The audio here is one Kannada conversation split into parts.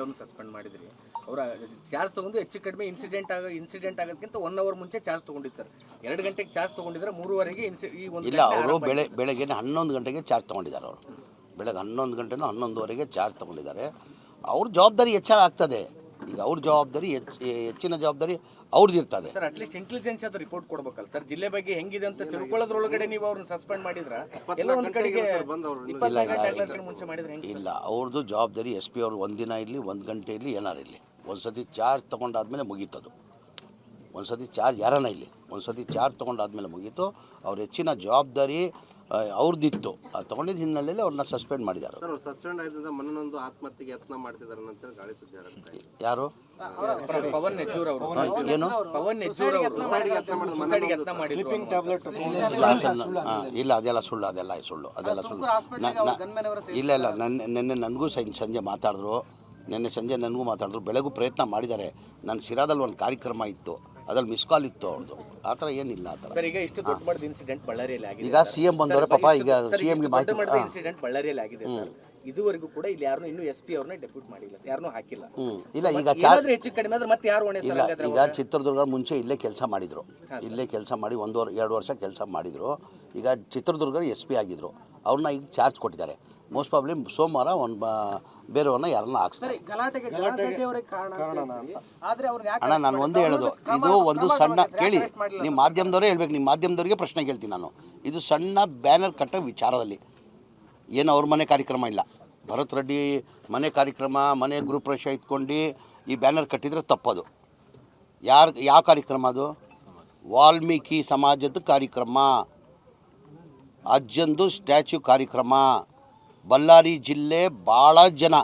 ಅವ್ರನ್ನ ಸಸ್ಪೆಂಡ್ ಮಾಡಿದ್ರಿ. ಅವರ ಚಾರ್ಜ್ ತೊಗೊಂಡು ಹೆಚ್ಚು ಕಡಿಮೆ ಇನ್ಸಿಡೆಂಟ್ ಆಗ ಇನ್ಸಿಡೆಂಟ್ ಆಗೋದಕ್ಕಿಂತ ಒನ್ ಅವರ್ ಮುಂಚೆ ಚಾರ್ಜ್ ತೊಗೊಂಡಿದ್ದು ಸರ್ ಎರಡು ಗಂಟೆಗೆ ಚಾರ್ಜ್ ತೊಗೊಂಡಿದ್ರೆ ಮೂರುವರೆಗೆ ಇನ್ಸಿ ಈ ಒಂದು ಇಲ್ಲ ಅವರು ಬೆಳೆ ಬೆಳಗ್ಗೆ ಹನ್ನೊಂದು ಗಂಟೆಗೆ ಚಾರ್ಜ್ ತೊಗೊಂಡಿದ್ದಾರೆ ಅವರು. ಬೆಳಗ್ಗೆ ಹನ್ನೊಂದು ಗಂಟೆನೂ ಹನ್ನೊಂದುವರೆಗೆ ಚಾರ್ಜ್ ತೊಗೊಂಡಿದ್ದಾರೆ. ಅವ್ರ ಜವಾಬ್ದಾರಿ ಹೆಚ್ಚಳ ಆಗ್ತದೆ. ಈಗ ಅವ್ರ ಜವಾಬ್ದಾರಿ ಹೆಚ್ಚು ಹೆಚ್ಚಿನ ಜವಾಬ್ದಾರಿ ಅವ್ರದ್ದು ಇರ್ತದೆ ಸರ್ ಅಟ್ಲೀಸ್ಟ್ ಇಂಟೆಲಿಜೆನ್ಸ್ ಆದ ರಿಪೋರ್ಟ್ ಕೊಡ್ಬೇಕಲ್ಲ ಸರ್ ಜಿಲ್ಲೆ ಬಗ್ಗೆ ಹೆಂಗಿದೆ ಅಂತ ತಿಳ್ಕೊಳ್ಳೋದ್ರೊಳಗಡೆ ನೀವು ಅವ್ರನ್ನ ಸಸ್ಪೆಂಡ್ ಮಾಡಿದ್ರ? ಎಲ್ಲ ಒಂದು ಕಡೆಗೆ ಇಪ್ಪತ್ನಾಲ್ಕು ಗಂಟೆ ಆಗ್ಲಿಕ್ಕೆ ಮುಂಚೆ ಮಾಡಿದ್ರೆ ಹೆಂಗೆ ಇಲ್ಲ ಅವ್ರದ್ದು ಜವಾಬ್ದಾರಿ ಎಸ್ ಪಿ ಅವ್ರು ಒಂದಿನ ಇರಲಿ ಒಂದು ಗಂಟೆ ಇರಲಿ ಏನಾರು ಇರಲಿ. ಒಂದು ಸತಿ ಚಾರ್ಜ್ ತೊಗೊಂಡಾದ್ಮೇಲೆ ಮುಗೀತದು. ಒಂದು ಸತಿ ಚಾರ್ಜ್ ಯಾರನ್ನ ಇಲ್ಲಿ ಒಂದು ಸತಿ ಚಾರ್ಜ್ ತೊಗೊಂಡಾದ್ಮೇಲೆ ಮುಗೀತು. ಅವ್ರ ಹೆಚ್ಚಿನ ಜವಾಬ್ದಾರಿ ಅವ್ರದ್ದಿತ್ತು ಅದು ತೊಗೊಂಡಿದ್ದ ಹಿನ್ನೆಲೆಯಲ್ಲಿ ಅವ್ರನ್ನ ಸಸ್ಪೆಂಡ್ ಮಾಡಿದ್ದಾರೆ ಸರ್ ಅವ್ರು ಸಸ್ಪೆಂಡ್ ಮನನೊಂದು ಆತ್ಮಹತ್ಯೆಗೆ ಯತ್ನ ಮಾಡ್ತಿದ್ದಾರೆ ಅಂತ ಗಾಳಿ ಸುದ್ದಿ ಹರಡ್ತಾ ಇದೆ. ಯಾರು? ಪವನ್ ಅವರು. ಏನು? ಪವನ್ ನೆಜ್ಜೂರ್ ಅವರು. ಸುಸೈಡ್ಗೆ ಯತ್ನ ಮಾಡಿದ್ರು ಇಲ್ಲ ಅದನ್ನ- ಆ, ಇಲ್ಲ ಅದೆಲ್ಲ ಸುಳ್ಳು ಅದೆಲ್ಲ ಸುಳ್ಳು ಅದೆಲ್ಲ ಸುಳ್ಳು. ನ- ನ- ಇಲ್ಲ ಇಲ್ಲ ನನ್ನ ನಿನ್ನೆ ನನಗೂ ಸಂ ಸಂಜೆ ಮಾತಾಡಿದ್ರು. ನಿನ್ನೆ ಸಂಜೆ ನನಗೂ ಮಾತಾಡಿದ್ರು. ಬೆಳಗೂ ಪ್ರಯತ್ನ ಮಾಡಿದ್ದಾರೆ. ನನ್ನ ಸಿರಾದಲ್ಲಿ ಒಂದು ಕಾರ್ಯಕ್ರಮ ಇತ್ತು. ಅದ್ರಲ್ಲಿ ಮಿಸ್ ಕಾಲ್ ಇತ್ತು ಅವ್ರದ್ದು ಆ ಥರ ಏನಿಲ್ಲ ಆ ಥರ. ಸರ್ ಈಗ ಇಷ್ಟು ದೊಡ್ಡ ಮಾಡಿದ ಇನ್ಸಿಡೆಂಟ್ ಬಳ್ಳಾರಿಯಲ್ಲಿ ಆಗಿದೆ ಈಗ ಸಿ ಎಂ ಬಂದವರೆ ಪಾಪ ಈಗ ಸಿ ಎಂಗೆ ಮಾಹಿತಿ ದೊಡ್ಡ ಇನ್ಸಿಡೆಂಟ್ ಬಳ್ಳಾರಿಯಲ್ಲಿ ಆಗಿದೆ ಸರ್. ಇದುವರೆಗೂ ಕೂಡ ಇಲ್ಲಿ ಯಾರನ್ನೂ ಇನ್ನೂ ಎಸ್ ಪಿ ಅವ್ರನ್ನ ಡೆಪ್ಯೂಟ್ ಮಾಡಿಲ್ಲ. ಯಾರನ್ನೂ ಹಾಕಿಲ್ಲ. ಇಲ್ಲ ಈಗ ಏನಾದ್ರೂ ಹೆಚ್ಚು ಕಡಿಮೆ ಆದ್ರೆ ಮತ್ತೆ ಯಾರು ಹೊಣೆ ಇಲ್ಲ ಈಗ ಚಿತ್ರದುರ್ಗ ಮುಂಚೆ ಇಲ್ಲೇ ಕೆಲಸ ಮಾಡಿದ್ರು. ಇಲ್ಲೇ ಕೆಲಸ ಮಾಡಿ ಒಂದು ಎರಡು ವರ್ಷ ಕೆಲಸ ಮಾಡಿದ್ರು. ಈಗ ಚಿತ್ರದುರ್ಗ ಎಸ್ ಪಿ ಆಗಿದ್ರು. ಅವ್ರನ್ನ ಈಗ ಚಾರ್ಜ್ ಕೊಟ್ಟಿದ್ದಾರೆ. ಮೋಸ್ಟ್ ಪ್ರಾಬ್ಲಿ ಸೋಮವಾರ ಒಂದು ಬೇರೆಯವ್ರನ್ನ ಯಾರನ್ನ ಹಾಕ್ಸ್ತಾರೆ. ಅಣ್ಣ ನಾನು ಒಂದೇ ಹೇಳೋದು. ಇದು ಒಂದು ಸಣ್ಣ ಕೇಳಿ ನಿಮ್ಮ ಮಾಧ್ಯಮದವರೇ ಹೇಳ್ಬೇಕು ನಿಮ್ಮ ಮಾಧ್ಯಮದವರಿಗೆ ಪ್ರಶ್ನೆ ಕೇಳ್ತೀನಿ ನಾನು. ಇದು ಸಣ್ಣ ಬ್ಯಾನರ್ ಕಟ್ಟೋ ವಿಚಾರದಲ್ಲಿ. ಏನು ಅವ್ರ ಮನೆ ಕಾರ್ಯಕ್ರಮ ಇಲ್ಲ. ಭರತ್ ರೆಡ್ಡಿ ಮನೆ ಕಾರ್ಯಕ್ರಮ ಮನೆ ಗೃಹಪ್ರವೇಶ ಇಟ್ಕೊಂಡು ಈ ಬ್ಯಾನರ್ ಕಟ್ಟಿದರೆ ತಪ್ಪದು. ಯಾರು ಯಾವ ಕಾರ್ಯಕ್ರಮ ಅದು? ವಾಲ್ಮೀಕಿ ಸಮಾಜದ ಕಾರ್ಯಕ್ರಮ. ಅಜ್ಜಂದು ಸ್ಟ್ಯಾಚ್ಯೂ ಕಾರ್ಯಕ್ರಮ. ಬಳ್ಳಾರಿ ಜಿಲ್ಲೆ ಭಾಳ ಜನ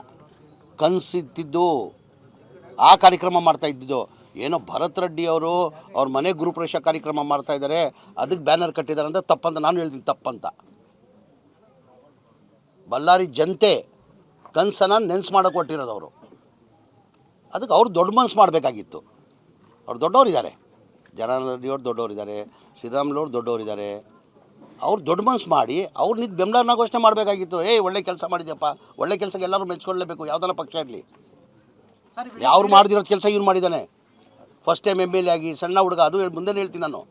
ಕನಸಿತ್ತಿದ್ದು, ಆ ಕಾರ್ಯಕ್ರಮ ಮಾಡ್ತಾ ಇದ್ದಿದ್ದು. ಏನೋ ಭರತ್ ರೆಡ್ಡಿ ಅವರು ಅವ್ರ ಮನೆ ಗುರುಪ್ರವೇಶ ಕಾರ್ಯಕ್ರಮ ಮಾಡ್ತಾ ಇದ್ದಾರೆ, ಅದಕ್ಕೆ ಬ್ಯಾನರ್ ಕಟ್ಟಿದ್ದಾರೆ ಅಂತ ತಪ್ಪಂತ ನಾನು ಹೇಳ್ತೀನಿ, ತಪ್ಪಂತ. ಬಳ್ಳಾರಿ ಜನತೆ ಕನಸನ್ನು ನೆನ್ಸ್ ಮಾಡೋಕೆ ಕೊಟ್ಟಿರೋದು ಅವರು. ಅದಕ್ಕೆ ಅವ್ರು ದೊಡ್ಡ ಮನ್ಸು ಮಾಡಬೇಕಾಗಿತ್ತು. ಅವ್ರು ದೊಡ್ಡವರಿದ್ದಾರೆ. ಜನಾರ್ದನ್ ರೆಡ್ಡಿಯವ್ರು ದೊಡ್ಡವರಿದ್ದಾರೆ ದೊಡ್ಡವರಿದ್ದಾರೆ ಶ್ರೀರಾಮ್ಲವ್ರು ದೊಡ್ಡವರಿದ್ದಾರೆ. ಅವ್ರು ದೊಡ್ಡ ಮನಸ್ಸು ಮಾಡಿ ಅವ್ರು ನಿಂತು ಬೆಂಬಲನ ಘೋಷಣೆ ಮಾಡಬೇಕಾಗಿತ್ತು ಏಯ್ ಒಳ್ಳೆ ಕೆಲಸ ಮಾಡಿದ್ಯಪ್ಪ ಒಳ್ಳೆ ಕೆಲಸಕ್ಕೆ ಎಲ್ಲರೂ ಮೆಚ್ಕೊಳ್ಳೇಬೇಕು ಯಾವ್ದಾರ ಪಕ್ಷ ಇರಲಿ? ಯಾರು ಮಾಡ್ದಿರೋ ಕೆಲಸ ಇವ್ನು ಮಾಡಿದ್ದಾನೆ. First time M L A ಆಗಿ ಸಣ್ಣ ಹುಡುಗ ಅದು ಹೇಳ್- ಮುಂದೆ ಹೇಳ್ತೀನಿ ನಾನು.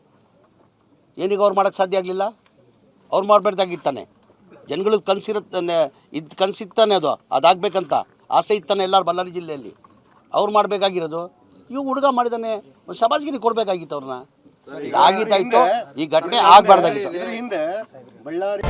ಏನೀಗ ಅವ್ರು ಮಾಡೋಕ್ಕೆ ಸಾಧ್ಯ ಆಗಲಿಲ್ಲ? ಅವ್ರು ಮಾಡಬಾರ್ದಾಗಿತ್ತಾನೆ. ಜನಗಳಿಗೆ ಕನಸಿರುತ್ತಾನೆ ಇದು ಕನಸಿತ್ತಾನೆ ಅದು ಅದಾಗಬೇಕಂತ. ಆಸೆ ಇತ್ತಾನೆ ಎಲ್ಲರೂ ಬಳ್ಳಾರಿ ಜಿಲ್ಲೆಯಲ್ಲಿ. ಅವ್ರು ಮಾಡಬೇಕಾಗಿರೋದು ಇವು ಹುಡುಗ ಮಾಡಿದಾನೆ ಒಂದು ಸಮಾಜಗಿರಿ ಕೊಡಬೇಕಾಗಿತ್ತು ಅವ್ರನ್ನ. ಆಗಿತ್ತಾಯ್ತು ಈ ಘಟನೆ ಆಗ್ಬಾರ್ದಾಗಿತ್ತು. ಹಿಂದೆ ಬಳ್ಳಾರಿ